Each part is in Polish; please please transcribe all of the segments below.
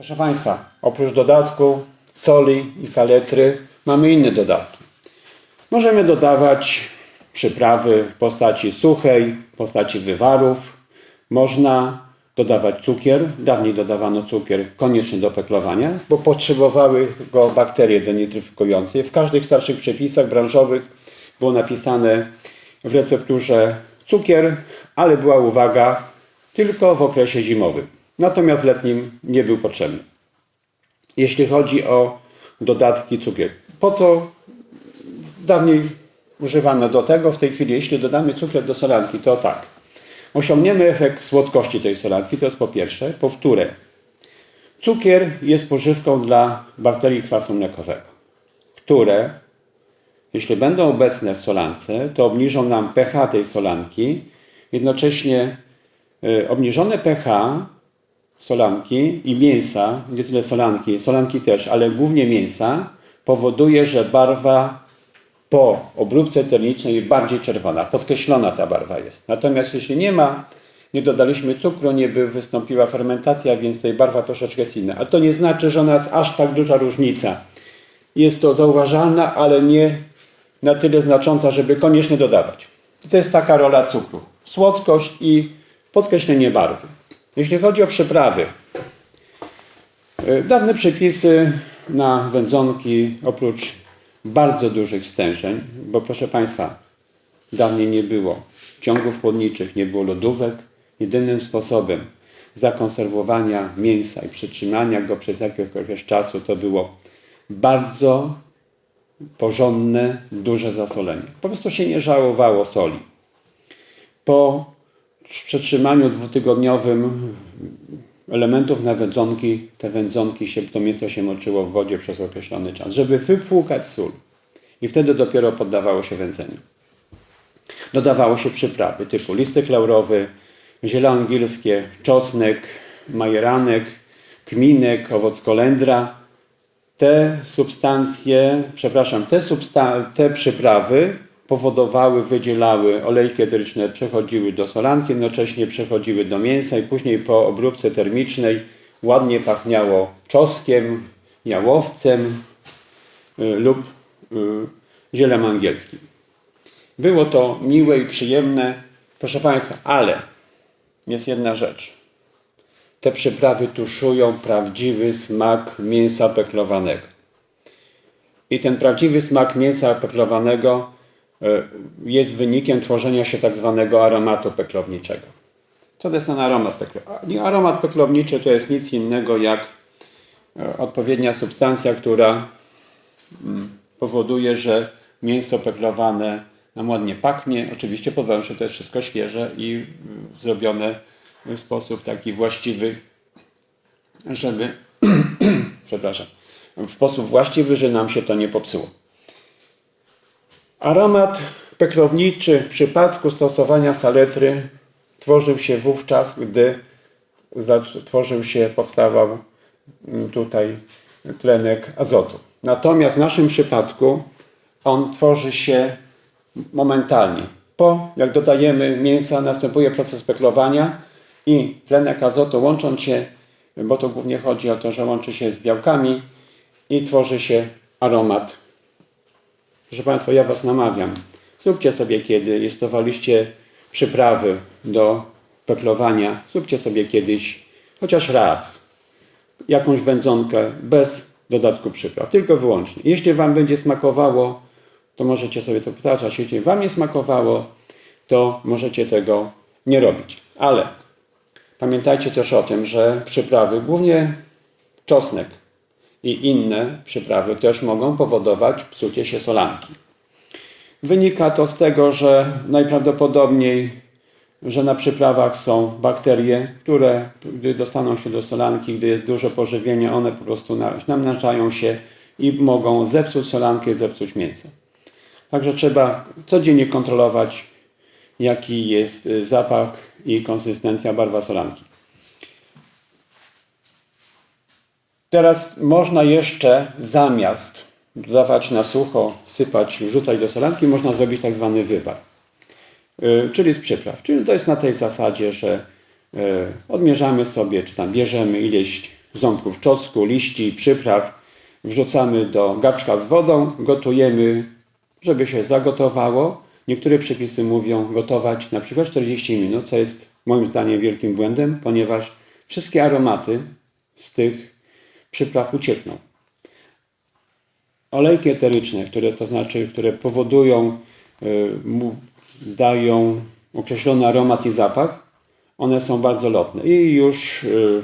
Proszę Państwa, oprócz dodatku soli i saletry mamy inne dodatki. Możemy dodawać przyprawy w postaci suchej, w postaci wywarów. Można dodawać cukier. Dawniej dodawano cukier konieczny do peklowania, bo potrzebowały go bakterie denitryfikujące. W każdych starszych przepisach branżowych było napisane w recepturze cukier, ale była uwaga tylko w okresie zimowym. Natomiast w letnim nie był potrzebny. Jeśli chodzi o dodatki cukier. Po co dawniej używano do tego? W tej chwili, jeśli dodamy cukier do solanki, to tak. Osiągniemy efekt słodkości tej solanki, to jest po pierwsze. Po wtóre, cukier jest pożywką dla bakterii kwasu mlekowego, które, jeśli będą obecne w solance, to obniżą nam pH tej solanki. Jednocześnie y, obniżone pH solanki i mięsa, nie tyle solanki, solanki też, ale głównie mięsa, powoduje, że barwa po obróbce termicznej jest bardziej czerwona, podkreślona ta barwa jest. Natomiast jeśli nie ma, nie dodaliśmy cukru, nie by wystąpiła fermentacja, więc tej barwa troszeczkę jest inna. Ale to nie znaczy, że ona jest aż tak duża różnica. Jest to zauważalna, ale nie na tyle znacząca, żeby koniecznie dodawać. I to jest taka rola cukru. Słodkość i podkreślenie barwy. Jeśli chodzi o przyprawy, y, dawne przepisy na wędzonki, oprócz bardzo dużych stężeń, bo proszę Państwa, dawniej nie było ciągów chłodniczych, nie było lodówek. Jedynym sposobem zakonserwowania mięsa i przetrzymania go przez jakiś czasu to było bardzo porządne, duże zasolenie. Po prostu się nie żałowało soli. Po przetrzymaniu dwutygodniowym elementów na wędzonki, te wędzonki się, to mięso się moczyło w wodzie przez określony czas, żeby wypłukać sól. I wtedy dopiero poddawało się wędzeniu. Dodawało się przyprawy typu listek laurowy, ziele angielskie, czosnek, majeranek, kminek, owoc kolendra. Te substancje, przepraszam, te, substan- te przyprawy powodowały, wydzielały olejki eteryczne, przechodziły do solanki, jednocześnie przechodziły do mięsa i później po obróbce termicznej ładnie pachniało czosnkiem, jałowcem y, lub y, zielem angielskim. Było to miłe i przyjemne, proszę Państwa, ale jest jedna rzecz. Te przyprawy tuszują prawdziwy smak mięsa peklowanego. I ten prawdziwy smak mięsa peklowanego jest wynikiem tworzenia się tak zwanego aromatu peklowniczego. Co to jest ten aromat peklowniczy? Aromat peklowniczy to jest nic innego jak e, odpowiednia substancja, która mm, powoduje, że mięso peklowane nam ładnie pachnie. Oczywiście pod warunkiem, że to jest wszystko świeże i mm, zrobione w sposób taki właściwy, żeby, przepraszam, w sposób właściwy, że nam się to nie popsuło. Aromat peklowniczy w przypadku stosowania saletry tworzył się wówczas, gdy tworzył się, powstawał mm, tutaj tlenek azotu. Natomiast w naszym przypadku on tworzy się momentalnie. Po, jak dodajemy mięsa, następuje proces peklowania i tlenek azotu łącząc się, bo to głównie chodzi o to, że łączy się z białkami i tworzy się aromat. Proszę Państwa, ja Was namawiam. Zróbcie sobie kiedy, stosowaliście przyprawy do peklowania, zróbcie sobie kiedyś chociaż raz jakąś wędzonkę bez dodatku przypraw, tylko wyłącznie. Jeśli Wam będzie smakowało, to możecie sobie to powtarzać. Jeśli Wam nie smakowało, to możecie tego nie robić. Ale pamiętajcie też o tym, że przyprawy, głównie czosnek i inne przyprawy też mogą powodować psucie się solanki. Wynika to z tego, że najprawdopodobniej, że na przyprawach są bakterie, które gdy dostaną się do solanki, gdy jest dużo pożywienia, one po prostu namnażają się i mogą zepsuć solankę, zepsuć mięso. Także trzeba codziennie kontrolować, jaki jest y, zapach i konsystencja, barwa solanki. Teraz można jeszcze zamiast dodawać na sucho, sypać, wrzucać do solanki, można zrobić tak zwany wywar, y, czyli z przypraw. Czyli to jest na tej zasadzie, że y, odmierzamy sobie, czy tam bierzemy ileś ząbków czosnku, liści, przypraw. Wrzucamy do gaczka z wodą, gotujemy, żeby się zagotowało. Niektóre przepisy mówią gotować na przykład 40 minut, co jest moim zdaniem wielkim błędem, ponieważ wszystkie aromaty z tych przypraw uciekną. Olejki eteryczne, które to znaczy, które powodują, y, dają określony aromat i zapach, one są bardzo lotne i już y,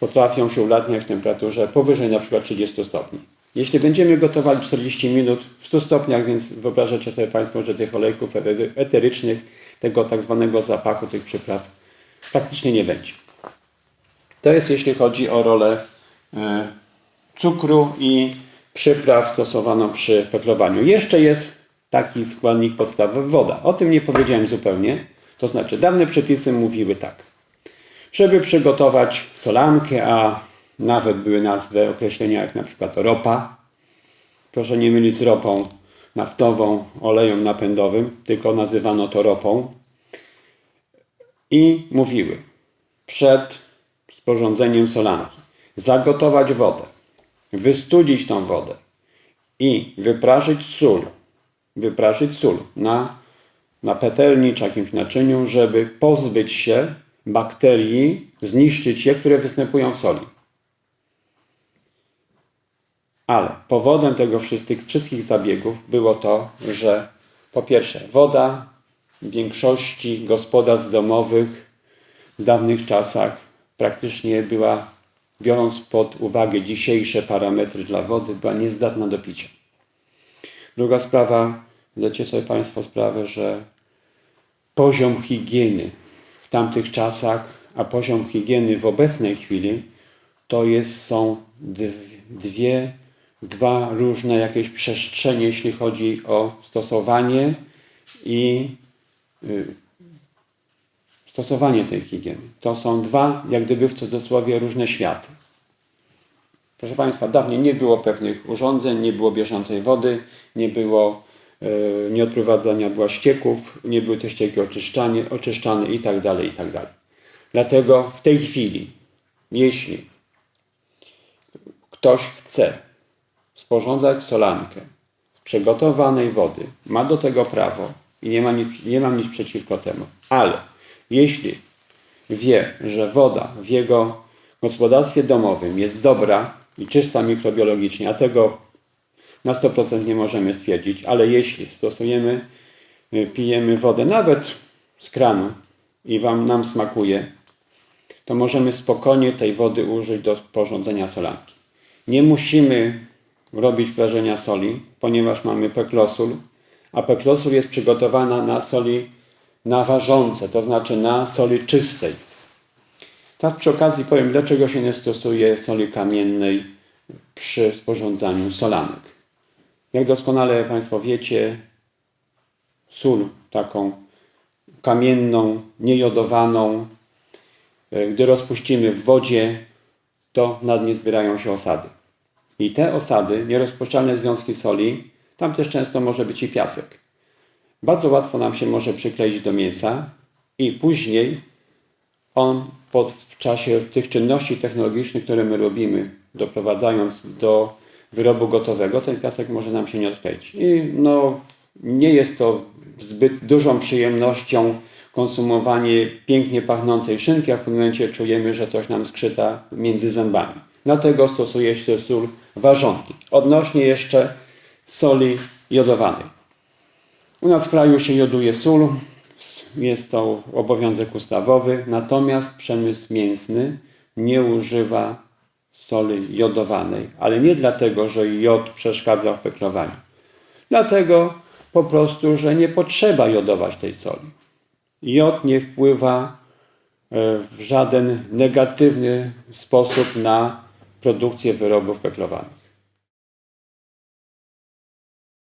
potrafią się ulatniać w temperaturze powyżej na przykład 30 stopni. Jeśli będziemy gotowali 40 minut w 100 stopniach, więc wyobrażacie sobie Państwo, że tych olejków etery- eterycznych, tego tak zwanego zapachu tych przypraw praktycznie nie będzie. To jest jeśli chodzi o rolę cukru i przypraw stosowaną przy peklowaniu. Jeszcze jest taki składnik podstawowy woda. O tym nie powiedziałem zupełnie. To znaczy dawne przepisy mówiły tak. Żeby przygotować solankę, a nawet były nazwy określenia jak na przykład ropa. Proszę nie mylić z ropą naftową, olejem napędowym, tylko nazywano to ropą. I mówiły przed sporządzeniem solanki zagotować wodę, wystudzić tą wodę i wypraszyć sól. Wypraszyć sól na, na petelni czy jakimś naczyniu, żeby pozbyć się bakterii, zniszczyć je, które występują w soli. Ale powodem tego wszystkich, wszystkich zabiegów było to, że po pierwsze woda w większości gospodarstw domowych w dawnych czasach praktycznie była, biorąc pod uwagę dzisiejsze parametry dla wody, była niezdatna do picia. Druga sprawa, zdajcie sobie Państwo sprawę, że poziom higieny w tamtych czasach, a poziom higieny w obecnej chwili, to jest, są dwie, dwa różne jakieś przestrzenie, jeśli chodzi o stosowanie i y, stosowanie tej higieny. To są dwa, jak gdyby w cudzysłowie, różne światy. Proszę Państwa, dawniej nie było pewnych urządzeń, nie było bieżącej wody, nie było e, nieodprowadzania była ścieków, nie były te ścieki oczyszczane, oczyszczane i dalej, i tak dalej. Dlatego w tej chwili, jeśli ktoś chce sporządzać solankę z przygotowanej wody, ma do tego prawo i nie, ma nic, nie mam nic przeciwko temu, ale jeśli wie, że woda w jego gospodarstwie domowym jest dobra i czysta mikrobiologicznie, a tego na 100% nie możemy stwierdzić, ale jeśli stosujemy, y, pijemy wodę nawet z kranu i wam nam smakuje, to możemy spokojnie tej wody użyć do sporządzenia solanki. Nie musimy robić prażenia soli, ponieważ mamy peklosul, a peklosul jest przygotowana na soli na ważące, to znaczy na soli czystej. Tak przy okazji powiem, dlaczego się nie stosuje soli kamiennej przy sporządzaniu solanek. Jak doskonale Państwo wiecie, sól taką kamienną, niejodowaną, e, gdy rozpuścimy w wodzie, to nad nie zbierają się osady. I te osady, nierozpuszczalne związki soli, tam też często może być i piasek. Bardzo łatwo nam się może przykleić do mięsa i później on pod, w czasie tych czynności technologicznych, które my robimy, doprowadzając do wyrobu gotowego, ten piasek może nam się nie odkleić. I no, nie jest to zbyt dużą przyjemnością konsumowanie pięknie pachnącej szynki, a w pewnym momencie czujemy, że coś nam skrzyta między zębami. Dlatego stosuje się sól ważonki. Odnośnie jeszcze soli jodowanej. U nas w kraju się joduje sól, jest to obowiązek ustawowy, natomiast przemysł mięsny nie używa soli jodowanej, ale nie dlatego, że jod przeszkadza w peklowaniu. Dlatego po prostu, że nie potrzeba jodować tej soli. Jod nie wpływa e, w żaden negatywny sposób na produkcję wyrobów peklowanych.